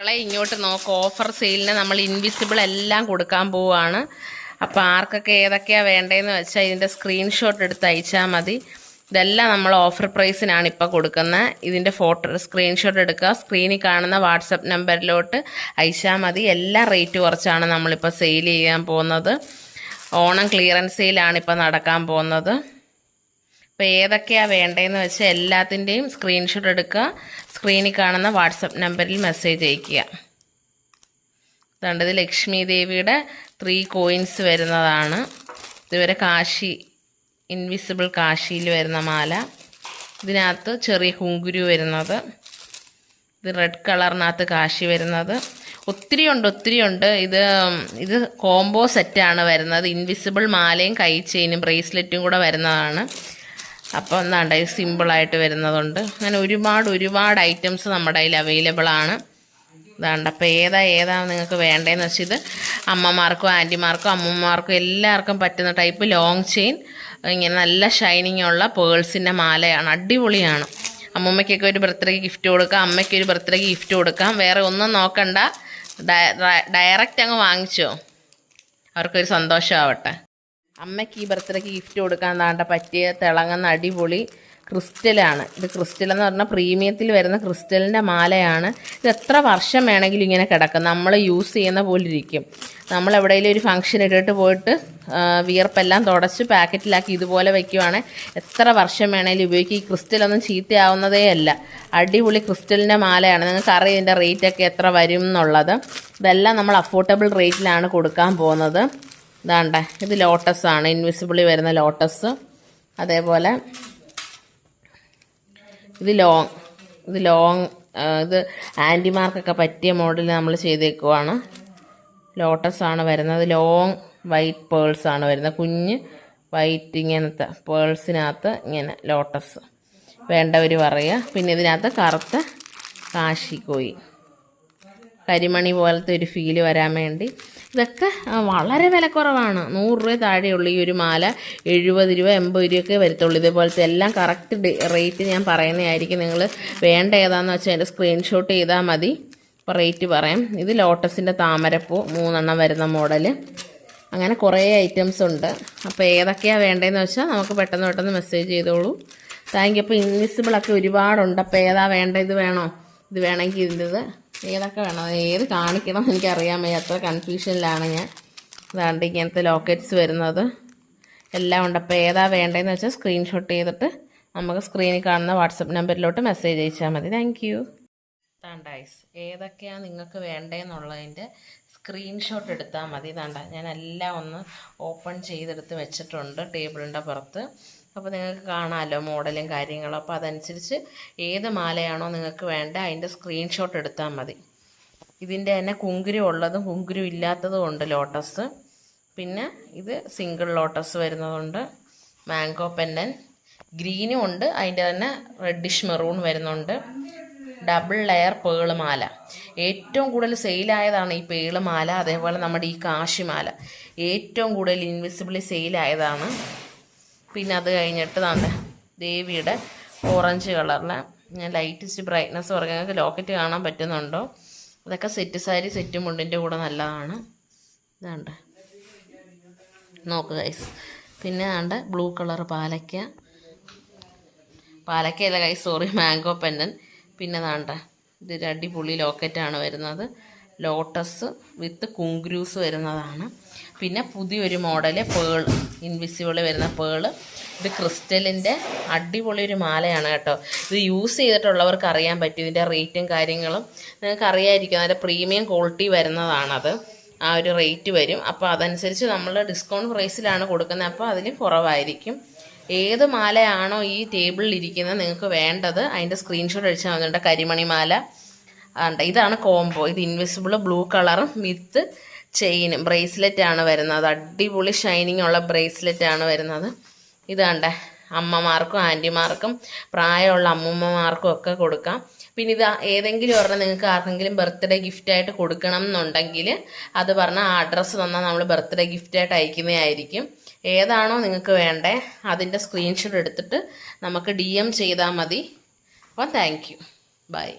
മക്കളെ ഇങ്ങോട്ട് നോക്ക്. ഓഫർ സെയിലിന് നമ്മൾ ഇൻവിസിബിൾ എല്ലാം കൊടുക്കാൻ പോവാണ്. അപ്പോൾ ആർക്കൊക്കെ ഏതൊക്കെയാണ് വേണ്ടതെന്ന് വെച്ചാൽ ഇതിന്റെ സ്ക്രീൻഷോട്ട് എടുത്ത് അയച്ചാൽ മതി. ഇതെല്ലാം നമ്മൾ ഓഫർ പ്രൈസിനാണ് ഇപ്പോൾ കൊടുക്കുന്നത് ഇതിന്റെ ഫോട്ടോ സ്ക്രീൻഷോട്ട് എടുക്കുക. സ്ക്രീനിൽ കാണുന്ന വാട്സപ്പ് നമ്പറിലോട്ട് അയച്ചാൽ മതി. എല്ലാ റേറ്റ് കുറച്ചാണ് നമ്മളിപ്പോൾ സെയിൽ ചെയ്യാൻ പോകുന്നത്. ഓണം ക്ലിയറൻസ് സെയിലാണ് ഇപ്പോൾ നടക്കാൻ പോകുന്നത്. അപ്പോൾ ഏതൊക്കെയാണ് വേണ്ടതെന്ന് വെച്ചാൽ എല്ലാത്തിന്റെയും സ്ക്രീൻഷോട്ട് എടുക്കുക. സ്ക്രീനിൽ കാണുന്ന വാട്സപ്പ് നമ്പറിൽ മെസ്സേജ് അയയ്ക്കുക അതുകൊണ്ടത് ലക്ഷ്മി ദേവിയുടെ ത്രീ കോയിൻസ് വരുന്നതാണ്. ഇതുവരെ കാശി ഇൻവിസിബിൾ കാശിയിൽ വരുന്ന മാല. ഇതിനകത്ത് ചെറിയ കുങ്കുരു വരുന്നത്. ഇത് റെഡ് കളറിനകത്ത് കാശി വരുന്നത്. ഒത്തിരി ഉണ്ട് ഒത്തിരി ഉണ്ട്. ഇത് ഇത് കോംബോ സെറ്റാണ് വരുന്നത്. ഇൻവിസിബിൾ മാലയും കൈ ചെയിനും ബ്രേസ്ലെറ്റും കൂടെ വരുന്നതാണ്. അപ്പോൾ എന്താണ്ട് സിമ്പിളായിട്ട് വരുന്നതുണ്ട്. അങ്ങനെ ഒരുപാട് ഒരുപാട് ഐറ്റംസ് നമ്മുടെ കയ്യിൽ അവൈലബിൾ ആണ്. ഇതാണ്ട് അപ്പോൾ ഏതാ ഏതാ നിങ്ങൾക്ക് വേണ്ടതെന്ന് വെച്ചാൽ ഇത് അമ്മമാർക്കും ആന്റിമാർക്കും അമ്മമാർക്കും എല്ലാവർക്കും പറ്റുന്ന ടൈപ്പ് ലോങ് ചെയിൻ ഇങ്ങനെ നല്ല ഷൈനിങ് ഉള്ള പേൾസിന്റെ മാലയാണ്. അടിപൊളിയാണ്. അമ്മമ്മയ്ക്കൊക്കെ ഒരു ബർത്ത്ഡേക്ക് ഗിഫ്റ്റ് കൊടുക്കാം. അമ്മയ്ക്ക് ഒരു ബർത്ത്ഡേക്ക് ഗിഫ്റ്റ് കൊടുക്കാം. വേറെ ഒന്നും നോക്കണ്ട. ഡയറക്റ്റ് അങ്ങ് വാങ്ങിച്ചോ. അവർക്കൊരു സന്തോഷമാവട്ടെ. അമ്മയ്ക്ക് ഈ ബർത്ത്ഡേക്ക് ഗിഫ്റ്റ് കൊടുക്കാൻ താണ്ട പറ്റിയ തിളങ്ങുന്ന അടിപൊളി ക്രിസ്റ്റലാണ്. ഇത് ക്രിസ്റ്റൽ എന്ന് പറഞ്ഞാൽ പ്രീമിയത്തിൽ വരുന്ന ക്രിസ്റ്റലിന്റെ മാലയാണ്. ഇത് എത്ര വർഷം വേണമെങ്കിലും ഇങ്ങനെ കിടക്കും. നമ്മൾ യൂസ് ചെയ്യുന്ന പോലെ ഇരിക്കും നമ്മൾ എവിടെയെങ്കിലും ഒരു ഫംഗ്ഷൻ ഇട്ടിട്ട് പോയിട്ട് വിയർപ്പെല്ലാം തുടച്ച് പാക്കറ്റിലാക്കി ഇതുപോലെ വയ്ക്കുവാണെങ്കിൽ എത്ര വർഷം വേണമെങ്കിലും ഉപയോഗിക്കും. ഈ ക്രിസ്റ്റലൊന്നും ചീത്തയാവുന്നതേ അല്ല. അടിപൊളി ക്രിസ്റ്റലിന്റെ മാലയാണ്. നിങ്ങൾക്ക് അറിയാം ഇതിന്റെ റേറ്റൊക്കെ എത്ര വരും എന്നുള്ളത്. ഇതെല്ലാം നമ്മൾ അഫോർഡബിൾ റേറ്റിലാണ് കൊടുക്കാൻ പോകുന്നത്. ഇതാണ്ടേ ഇത് ലോട്ടസ് ആണ്. ഇൻവിസിബിളി വരുന്ന ലോട്ടസ് അതേപോലെ ഇത് ലോങ് ഇത് ലോങ് ഇത് ആന്റിമാർക്കൊക്കെ പറ്റിയ മോഡൽ നമ്മൾ ചെയ്തേക്കുവാണ്. ലോട്ടസ് ആണ് വരുന്നത്. ലോങ് വൈറ്റ് പേൾസ് ആണ് വരുന്നത്. കുഞ്ഞ് വൈറ്റ് ഇങ്ങനത്തെ പേൾസിനകത്ത് ഇങ്ങനെ ലോട്ടസ് വേണ്ടവർ പറയുക. പിന്നെ ഇതിനകത്ത് കറുത്ത കാശിക്കോയി. കരിമണി പോലത്തെ ഒരു ഫീൽ വരാൻ വേണ്ടി ഇതൊക്കെ വളരെ വളരെ വിലക്കുറവാണ്. നൂറ് രൂപ താഴെയുള്ള ഈ ഒരു മാല. എഴുപത് രൂപ എൺപത് രൂപയൊക്കെ വരത്തുള്ളൂ. ഇതേപോലത്തെ എല്ലാം കറക്റ്റ് റേറ്റ് ഞാൻ പറയുന്നതായിരിക്കും നിങ്ങൾ വേണ്ട ഏതാണെന്ന് വെച്ചാൽ അതിന്റെ സ്ക്രീൻഷോട്ട് ചെയ്താൽ മതി. അപ്പോൾ റേറ്റ് പറയാം. ഇത് ലോട്ടസിന്റെ താമരപ്പൂ മൂന്നെണ്ണം വരുന്ന മോഡൽ അങ്ങനെ കുറേ ഐറ്റംസ് ഉണ്ട്. അപ്പോൾ ഏതൊക്കെയാണ് വേണ്ടതെന്ന് വെച്ചാൽ നമുക്ക് പെട്ടെന്ന് പെട്ടെന്ന് മെസ്സേജ് ചെയ്തോളൂ. താങ്ക് യു അപ്പോൾ ഇൻവിസിബിളൊക്കെ ഒരുപാടുണ്ട്. അപ്പോൾ ഏതാ വേണ്ട ഇത് വേണോ? ഇത് വേണമെങ്കിൽ ഇതിന്റെത്. ഏതൊക്കെ വേണം? ഏത് കാണിക്കണം എന്ന് എനിക്കറിയാൻ വയ്യ. അത്ര കൺഫ്യൂഷനിലാണ് ഞാൻ. അതാണ്ട് ഇങ്ങനത്തെ ലോക്കറ്റ്സ് വരുന്നത്. എല്ലാം ഉണ്ട്. അപ്പോൾ ഏതാ വേണ്ടതെന്ന് വെച്ചാൽ സ്ക്രീൻഷോട്ട് ചെയ്തിട്ട് നമുക്ക് സ്ക്രീനിൽ കാണുന്ന വാട്സപ്പ് നമ്പറിലോട്ട് മെസ്സേജ് അയച്ചാൽ മതി. താങ്ക് യു താണ്ടായിസ് ഏതൊക്കെയാണ് നിങ്ങൾക്ക് വേണ്ടതെന്നുള്ളതിന്റെ സ്ക്രീൻഷോട്ട് എടുത്താൽ മതി. താണ്ട ഞാൻ എല്ലാം ഒന്ന് ഓപ്പൺ ചെയ്തെടുത്ത് വെച്ചിട്ടുണ്ട്. ടേബിളിന്റെ പുറത്ത്. അപ്പോൾ നിങ്ങൾക്ക് കാണാമല്ലോ മോഡലും കാര്യങ്ങളും. അപ്പോൾ അതനുസരിച്ച് ഏത് മാലയാണോ നിങ്ങൾക്ക് വേണ്ട അതിന്റെ സ്ക്രീൻഷോട്ട് എടുത്താൽ മതി. ഇതിന്റെ തന്നെ കുങ്കുരു ഉള്ളതും കുങ്കുരു ഇല്ലാത്തതും ഉണ്ട് ലോട്ടസ് പിന്നെ ഇത് സിംഗിൾ ലോട്ടസ് വരുന്നതുണ്ട്. മാംഗോ പെന്നൻ ഗ്രീനും ഉണ്ട്. അതിന്റെ തന്നെ റെഡിഷ് മെറൂൺ വരുന്നുണ്ട്. ഡബിൾ ലെയർ പേൾ മാല. ഏറ്റവും കൂടുതൽ സെയിലായതാണ് ഈ പേൾ മാല. അതേപോലെ നമ്മുടെ ഈ കാശിമാല ഏറ്റവും കൂടുതൽ ഇൻവിസിബിളി സെയിലായതാണ് പിന്നെ അത് കഴിഞ്ഞിട്ട് നല്ല ദേവിയുടെ ഓറഞ്ച് കളറിലെ ഞാൻ ലൈറ്റ് ഇച്ചിരി ബ്രൈറ്റ്നസ് ലോക്കറ്റ് കാണാൻ പറ്റുന്നുണ്ടോ? അതൊക്കെ സെറ്റ് സാരി സെറ്റ് മുണ്ടിന്റെ കൂടെ നല്ലതാണ്. ഇതാണ്ട് നോക്ക് ഗൈസ് പിന്നെ ആണ്ട് ബ്ലൂ കളർ പാലക്ക. പാലക്കയല്ല ഗൈസ് സോറി മാംഗോ പെന്നൻ പിന്നെ താണ്ട ഇതൊരു അടിപൊളി ലോക്കറ്റാണ് വരുന്നത്. ലോട്ടസ് വിത്ത് കുങ്ക്രൂസ് വരുന്നതാണ്. പിന്നെ പുതിയൊരു മോഡൽ പേൾ ഇൻവിസിബിൾ വരുന്ന പേൾ ഇത് ക്രിസ്റ്റലിന്റെ അടിപൊളി ഒരു മാലയാണ് കേട്ടോ. ഇത് യൂസ് ചെയ്തിട്ടുള്ളവർക്ക് അറിയാൻ പറ്റും ഇതിന്റെ റേറ്റും കാര്യങ്ങളും. നിങ്ങൾക്ക് അറിയാമായിരിക്കും അതിന്റെ പ്രീമിയം ക്വാളിറ്റി വരുന്നതാണത്. ആ ഒരു റേറ്റ് വരും. അപ്പോൾ അതനുസരിച്ച് നമ്മൾ ഡിസ്കൗണ്ട് പ്രൈസിലാണ് കൊടുക്കുന്നത്. അപ്പോൾ അതിന് കുറവായിരിക്കും. ഏത് മാലയാണോ ഈ ടേബിളിൽ ഇരിക്കുന്നത് നിങ്ങൾക്ക് വേണ്ടത് അതിന്റെ സ്ക്രീൻഷോട്ട് അടിച്ചാൽ മതി. കരിമണി മാല ആണ്ട്. ഇതാണ് കോംബോ ഇത് ഇൻവിസിബിൾ ബ്ലൂ കളറും വിത്ത് ചെയിനും ബ്രേസ്ലെറ്റ് ആണ് വരുന്നത്. അടിപൊളി ഷൈനിങ് ഉള്ള ബ്രേസ്ലെറ്റ് ആണ് വരുന്നത്. ഇതാണ്ടേ അമ്മമാർക്കും ആന്റിമാർക്കും പ്രായമുള്ള അമ്മൂമ്മമാർക്കും ഒക്കെ കൊടുക്കാം. പിന്നെ ഇത് ഏതെങ്കിലും ഒരെണ്ണം നിങ്ങൾക്ക് ആർക്കെങ്കിലും ബർത്ത്ഡേ ഗിഫ്റ്റായിട്ട് കൊടുക്കണം എന്നുണ്ടെങ്കിൽ അത് പറഞ്ഞാൽ ആ അഡ്രസ്സ് തന്നാൽ നമ്മൾ ബർത്ത്ഡേ ഗിഫ്റ്റ് ഗിഫ്റ്റായിട്ട് അയക്കുന്നതായിരിക്കും. ഏതാണോ നിങ്ങൾക്ക് വേണ്ടേ അതിന്റെ സ്ക്രീൻഷോട്ട് എടുത്തിട്ട് നമുക്ക് ഡി എം ചെയ്താൽ മതി. അപ്പോൾ താങ്ക് യു ബൈ